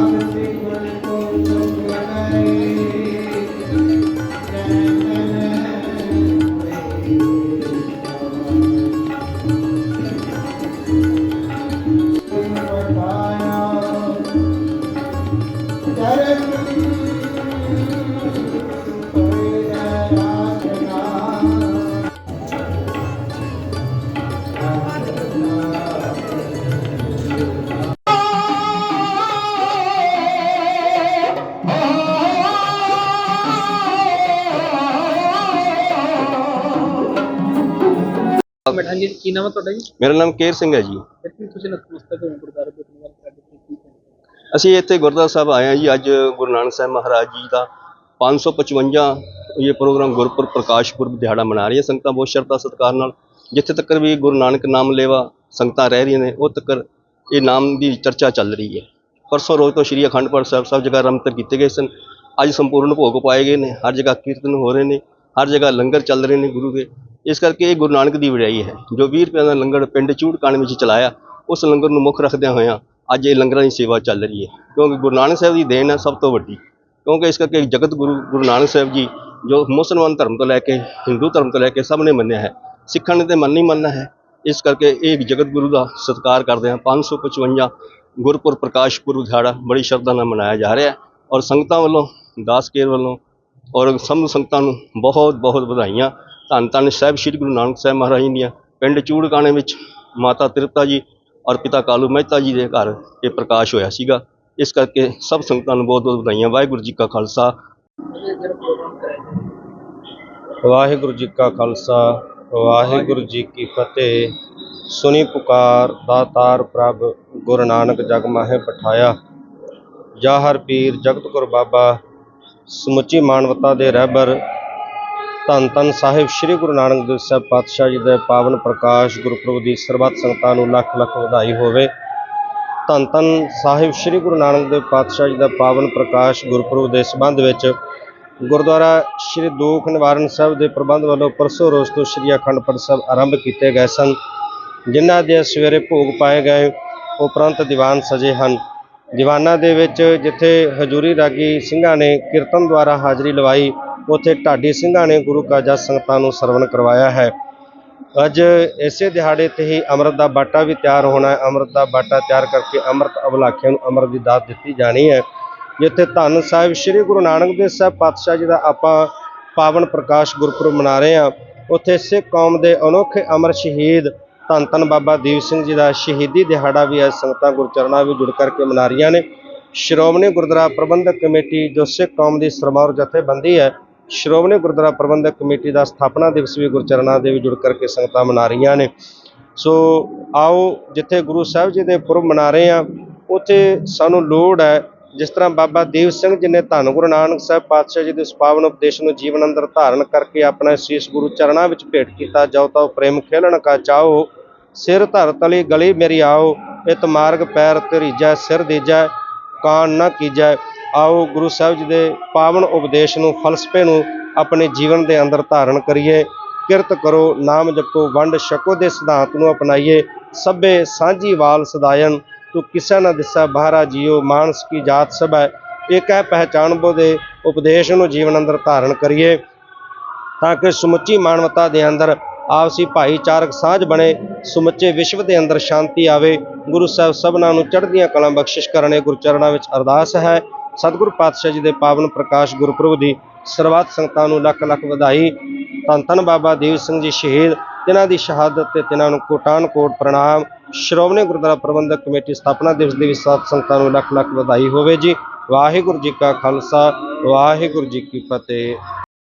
Thank you. ਮਿਠਾਈ ਜੀ ਕੀ ਨਾਮ ਹੈ ਤੁਹਾਡਾ ਜੀ? ਮੇਰਾ ਨਾਮ ਕੇਰ ਸਿੰਘ ਹੈ ਜੀ। ਇੱਥੇ ਤੁਸੀਂ ਨਤਮਸਤਕ ਹੋਏ ਗੁਰਦਾਰੇ ਦੇ ਨਾਲ ਸਾਡੇ ਤੇ ਕੀ ਕਹਿਣਾ? ਅਸੀਂ ਇੱਥੇ ਗੁਰਦੁਆਰਾ ਸਾਹਿਬ ਆਏ ਹਾਂ ਜੀ ਅੱਜ ਗੁਰੂ ਨਾਨਕ ਸਾਹਿਬ ਮਹਾਰਾਜ ਜੀ ਦਾ 555 ਇਹ ਪ੍ਰੋਗਰਾਮ ਗੁਰਪੁਰ ਪ੍ਰਕਾਸ਼ ਪੁਰਬ ਦਿਹਾੜਾ ਮਨਾ ਰਹੀਆਂ ਸੰਗਤਾਂ ਬਹੁਤ ਸ਼ਰਧਾ ਸਤਿਕਾਰ ਨਾਲ ਜਿੱਥੇ ਤੱਕ ਵੀ ਗੁਰੂ ਨਾਨਕ ਨਾਮ ਲੈਵਾ ਸੰਗਤਾਂ ਰਹਿ ਰਹੀਆਂ ਨੇ ਉਹ ਤੱਕ ਇਹ ਨਾਮ ਦੀ ਚਰਚਾ ਚੱਲ ਰਹੀ ਹੈ। ਪਰਸੋਂ ਰੋਜ਼ ਤੋਂ ਸ਼੍ਰੀ ਅਖੰਡ ਪਾਠ ਸਾਹਿਬ ਸਭ ਜਗ੍ਹਾ ਰਮਤਰ ਕੀਤੇ ਗਏ ਸਨ। ਅੱਜ ਸੰਪੂਰਨ ਭੋਗ ਪਾਏ ਗਏ ਨੇ ਹਰ ਜਗ੍ਹਾ ਕੀਰਤਨ ਹੋ ਰਹੇ ਨੇ। ਹਰ ਜਗ੍ਹਾ ਲੰਗਰ ਚੱਲ ਰਹੇ ਨੇ ਗੁਰੂ ਦੇ। ਇਸ ਕਰਕੇ ਇਹ ਗੁਰੂ ਨਾਨਕ ਦੀ ਵਡਿਆਈ ਹੈ। ਜੋ 20 ਰੁਪਏ ਦਾ ਲੰਗਰ ਪਿੰਡ ਚੂੜਕਾਣ ਵਿੱਚ ਚਲਾਇਆ, ਉਸ ਲੰਗਰ ਨੂੰ ਮੁੱਖ ਰੱਖਦਿਆਂ ਹੋਇਆਂ ਅੱਜ ਇਹ ਲੰਗਰਾਂ ਦੀ ਸੇਵਾ ਚੱਲ ਰਹੀ ਹੈ। ਕਿਉਂਕਿ ਗੁਰੂ ਨਾਨਕ ਸਾਹਿਬ ਦੀ ਦੇਣ ਹੈ ਸਭ ਤੋਂ ਵੱਡੀ। ਕਿਉਂਕਿ ਇਸ ਕਰਕੇ ਜਗਤ ਗੁਰੂ ਗੁਰੂ ਨਾਨਕ ਸਾਹਿਬ ਜੀ, ਜੋ ਮੁਸਲਮਾਨ ਧਰਮ ਤੋਂ ਲੈ ਕੇ ਹਿੰਦੂ ਧਰਮ ਤੋਂ ਲੈ ਕੇ ਸਭ ਨੇ ਮੰਨਿਆ ਹੈ, ਸਿੱਖਾਂ ਨੇ ਤੇ ਮੰਨ ਨਹੀਂ ਮੰਨਣਾ ਹੈ। ਇਸ ਕਰਕੇ ਇਹ ਜਗਤ ਗੁਰੂ ਦਾ ਸਤਿਕਾਰ ਕਰਦੇ ਹਾਂ। 555 ਗੁਰਪੁਰ ਪ੍ਰਕਾਸ਼ ਪੁਰਬ ਦਿਹਾੜਾ ਬੜੀ ਸ਼ਰਧਾ ਨਾਲ ਮਨਾਇਆ ਜਾ ਰਿਹਾ ਹੈ ਔਰ ਸੰਗਤਾਂ ਵੱਲੋਂ, ਦਾਸ ਕੇਰ ਵੱਲੋਂ ਔਰ ਸਭ ਸੰਗਤਾਂ ਨੂੰ ਬਹੁਤ ਬਹੁਤ ਵਧਾਈਆਂ। ਧੰਨ ਧੰਨ ਸਾਹਿਬ, ਸ੍ਰੀ ਗੁਰੂ ਨਾਨਕ ਸਾਹਿਬ ਮਹਾਰਾਜ ਜੀ ਦੀਆਂ। ਪਿੰਡ ਚੂੜਕਾਣੇ ਵਿੱਚ ਮਾਤਾ ਤ੍ਰਿਪਤਾ ਜੀ ਔਰ ਪਿਤਾ ਕਾਲੂ ਮਹਿਤਾ ਜੀ ਦੇ ਘਰ ਇਹ ਪ੍ਰਕਾਸ਼ ਹੋਇਆ ਸੀਗਾ। ਇਸ ਕਰਕੇ ਸਭ ਸੰਗਤਾਂ ਨੂੰ ਬਹੁਤ ਬਹੁਤ ਵਧਾਈਆਂ। ਵਾਹਿਗੁਰੂ ਜੀ ਕਾ ਖਾਲਸਾ। ਵਾਹਿਗੁਰੂ ਜੀ ਕਾ ਖਾਲਸਾ, ਵਾਹਿਗੁਰੂ ਜੀ ਕੀ ਫਤਿਹ। ਸੁਨੀ ਪੁਕਾਰ ਦਾਤਾਰ ਪ੍ਰਭ, ਗੁਰੂ ਨਾਨਕ ਜਗ ਮਾਹੇ ਪਠਾਇਆ। ਜਾ ਹਰ ਪੀਰ ਜਗਤ ਗੁਰ ਬਾਬਾ ਸਮੁੱਚੀ ਮਾਨਵਤਾ ਦੇ ਰਹਿਬਰ ਧੰਨ ਧੰਨ ਸਾਹਿਬ ਸ੍ਰੀ ਗੁਰੂ ਨਾਨਕ ਦੇਵ ਸਾਹਿਬ ਪਾਤਸ਼ਾਹ ਜੀ ਦੇ ਪਾਵਨ ਪ੍ਰਕਾਸ਼ ਗੁਰਪੁਰਬ ਦੀ ਸਰਬੱਤ ਸੰਗਤਾਂ ਨੂੰ ਲੱਖ ਲੱਖ ਵਧਾਈ ਹੋਵੇ। ਧੰਨ ਧੰਨ ਸਾਹਿਬ ਸ੍ਰੀ ਗੁਰੂ ਨਾਨਕ ਦੇਵ ਪਾਤਸ਼ਾਹ ਜੀ ਦਾ ਪਾਵਨ ਪ੍ਰਕਾਸ਼ ਗੁਰਪੁਰਬ ਦੇ ਸੰਬੰਧ ਵਿੱਚ ਗੁਰਦੁਆਰਾ ਸ਼੍ਰੀ ਦੁੱਖ ਨਿਵਾਰਨ ਸਾਹਿਬ ਦੇ ਪ੍ਰਬੰਧ ਵੱਲੋਂ ਪਰਸੋਂ ਰੋਜ਼ ਤੋਂ ਸ਼੍ਰੀ ਅਖੰਡ ਪਾਠ ਸਾਹਿਬ ਆਰੰਭ ਕੀਤੇ ਗਏ ਸਨ, ਜਿਨ੍ਹਾਂ ਦੇ ਸਵੇਰੇ ਭੋਗ ਪਾਏ ਗਏ ਉਪਰੰਤ ਦੀਵਾਨ ਸਜੇ ਹਨ। ਦੀਵਾਨਾਂ ਦੇ ਵਿੱਚ ਜਿੱਥੇ ਹਜੂਰੀ ਰਾਗੀ ਸਿੰਘਾਂ ਨੇ ਕੀਰਤਨ ਦੁਆਰਾ ਹਾਜ਼ਰੀ ਲਵਾਈ, ਉੱਥੇ ਢਾਡੀ ਸਿੰਘਾਂ ਨੇ ਗੁਰੂ ਕਾ ਜਸ ਸੰਗਤਾਂ ਨੂੰ ਸਰਵਣ ਕਰਵਾਇਆ ਹੈ। ਅੱਜ ਇਸੇ ਦਿਹਾੜੇ ਤੇ ਹੀ ਅੰਮ੍ਰਿਤ ਦਾ ਬਾਟਾ ਵੀ ਤਿਆਰ ਹੋਣਾ ਹੈ। ਅੰਮ੍ਰਿਤ ਦਾ ਬਾਟਾ ਤਿਆਰ ਕਰਕੇ ਅੰਮ੍ਰਿਤ ਅਬਲਾਖੀਆਂ ਨੂੰ ਅੰਮ੍ਰਿਤ ਦੀ ਦਾਤ ਦਿੱਤੀ ਜਾਣੀ ਹੈ। ਜਿੱਥੇ ਧੰਨ ਸਾਹਿਬ ਸ੍ਰੀ ਗੁਰੂ ਨਾਨਕ ਦੇਵ ਸਾਹਿਬ ਪਾਤਸ਼ਾਹ ਜੀ ਦਾ ਆਪਾਂ ਪਾਵਨ ਪ੍ਰਕਾਸ਼ ਗੁਰਪੁਰਬ ਮਨਾ ਰਹੇ ਹਾਂ, ਉੱਥੇ ਸਿੱਖ ਕੌਮ ਦੇ ਅਨੋਖੇ ਅਮਰ ਸ਼ਹੀਦ ਧੰਨ ਧੰਨ ਬਾਬਾ ਦੀਪ ਸਿੰਘ ਜੀ ਦਾ ਸ਼ਹੀਦੀ ਦਿਹਾੜਾ ਵੀ ਅੱਜ ਸੰਗਤਾਂ ਗੁਰਚਰਨਾਂ ਵਿੱਚ ਜੁੜ ਕਰਕੇ ਮਨਾ ਰਹੀਆਂ ਨੇ। ਸ਼੍ਰੋਮਣੀ ਗੁਰਦੁਆਰਾ ਪ੍ਰਬੰਧਕ ਕਮੇਟੀ ਜੋ ਸਿੱਖ ਕੌਮ ਦੀ ਸਰਮੌਰ ਜਥੇਬੰਦੀ ਹੈ, ਸ਼੍ਰੋਮਣੀ ਗੁਰਦੁਆਰਾ ਪ੍ਰਬੰਧਕ ਕਮੇਟੀ ਦਾ ਸਥਾਪਨਾ ਦਿਵਸ ਵੀ ਗੁਰਚਰਨਾਂ ਦੇ ਵਿੱਚ ਜੁੜ ਕਰਕੇ ਸੰਗਤਾਂ ਮਨਾ ਰਹੀਆਂ ਨੇ। ਸੋ ਆਓ ਜਿੱਥੇ ਗੁਰੂ ਸਾਹਿਬ ਜੀ ਦੇ ਪੁਰਬ ਮਨਾ ਰਹੇ ਹਾਂ, ਉੱਥੇ ਸਾਨੂੰ ਲੋੜ ਹੈ ਜਿਸ ਤਰ੍ਹਾਂ ਬਾਬਾ ਦੀਪ ਸਿੰਘ ਜੀ ਨੇ ਧੰਨ ਗੁਰੂ ਨਾਨਕ ਸਾਹਿਬ ਪਾਤਸ਼ਾਹ ਜੀ ਦੇ ਉਸ ਪਾਵਨ ਉਪਦੇਸ਼ ਨੂੰ ਜੀਵਨ ਅੰਦਰ ਧਾਰਨ ਕਰਕੇ ਆਪਣਾ ਸੀਸ ਗੁਰੂ ਚਰਨਾਂ ਵਿੱਚ ਭੇਟ ਕੀਤਾ, ਜਾਓ ਤਾਂ ਉਹ ਪ੍ਰੇਮ ਖੇਲਣ ਕਾ ਚਾਹੋ। ਸਿਰ ਧਰ ਤਲੀ ਗਲੀ ਮੇਰੀ ਆਓ, ਇਤ ਮਾਰਗ ਪੈਰ ਧਰੀਜੈ, ਸਿਰ ਦੀਜੈ, ਕਾਨ ਨਾ ਕੀਜੈ। ਆਓ ਗੁਰੂ ਸਾਹਿਬ ਜੀ ਦੇ ਪਾਵਨ ਉਪਦੇਸ਼ ਨੂੰ, ਫਲਸਫੇ ਨੂੰ ਆਪਣੇ ਜੀਵਨ ਦੇ ਅੰਦਰ ਧਾਰਨ ਕਰੀਏ। ਕਿਰਤ ਕਰੋ, ਨਾਮ ਜਪੋ, ਵੰਡ ਛਕੋ ਦੇ ਸਿਧਾਂਤ ਨੂੰ ਅਪਣਾਈਏ। ਸਭੇ ਸਾਂਝੀ ਵਾਲ ਸਦਾਇਨ, ਤੂੰ ਕਿਸੇ ਨਾ ਦਿਸੈ, ਬਾਹਰਾ ਜੀਓ, ਮਾਨਸ ਕੀ ਜਾਤ ਸਭੈ। ਇੱਕ ਹੈ ਪਹਿਚਾਨਬੋ ਦੇ ਉਪਦੇਸ਼ ਨੂੰ ਜੀਵਨ ਅੰਦਰ ਧਾਰਨ ਕਰੀਏ, ਤਾਂ ਕਿ ਸਮੁੱਚੀ ਮਾਨਵਤਾ ਦੇ ਅੰਦਰ ਆਪਸੀ ਭਾਈਚਾਰਕ ਸਾਂਝ ਬਣੇ, ਸਮੁੱਚੇ ਵਿਸ਼ਵ ਦੇ ਅੰਦਰ ਸ਼ਾਂਤੀ ਆਵੇ, ਗੁਰੂ ਸਾਹਿਬ ਸਭਨਾਂ ਨੂੰ ਚੜ੍ਹਦੀਆਂ ਕਲਾਂ ਬਖਸ਼ਿਸ਼ ਕਰਨੇ ਗੁਰਚਰਨਾਂ ਵਿੱਚ ਅਰਦਾਸ ਹੈ। ਸਤਿਗੁਰੂ ਪਾਤਸ਼ਾਹ ਜੀ ਦੇ ਪਾਵਨ ਪ੍ਰਕਾਸ਼ ਗੁਰਪੁਰਬ ਦੀ ਸਰਬੱਤ ਸੰਗਤਾਂ ਨੂੰ ਲੱਖ ਲੱਖ ਵਧਾਈ। ਧੰਨ ਧੰਨ ਬਾਬਾ ਦੀਪ ਸਿੰਘ ਜੀ ਸ਼ਹੀਦ ਜਿਨ੍ਹਾਂ ਦੀ ਸ਼ਹਾਦਤ ਤੇ ਤਿਨਾਂ ਨੂੰ ਕੋਟਾਨ ਕੋਟ ਪ੍ਰਣਾਮ। ਸ਼੍ਰੋਮਣੀ ਗੁਰਦੁਆਰਾ ਪ੍ਰਬੰਧਕ ਕਮੇਟੀ ਸਥਾਪਨਾ ਦਿਵਸ ਦੀ ਵੀ ਸਤ ਸੰਗਤਾਂ ਨੂੰ ਲੱਖ ਲੱਖ ਵਧਾਈ ਹੋਵੇ ਜੀ। ਵਾਹਿਗੁਰੂ ਜੀ ਕਾ ਖਾਲਸਾ, ਵਾਹਿਗੁਰੂ ਜੀ ਕੀ ਫਤਿਹ।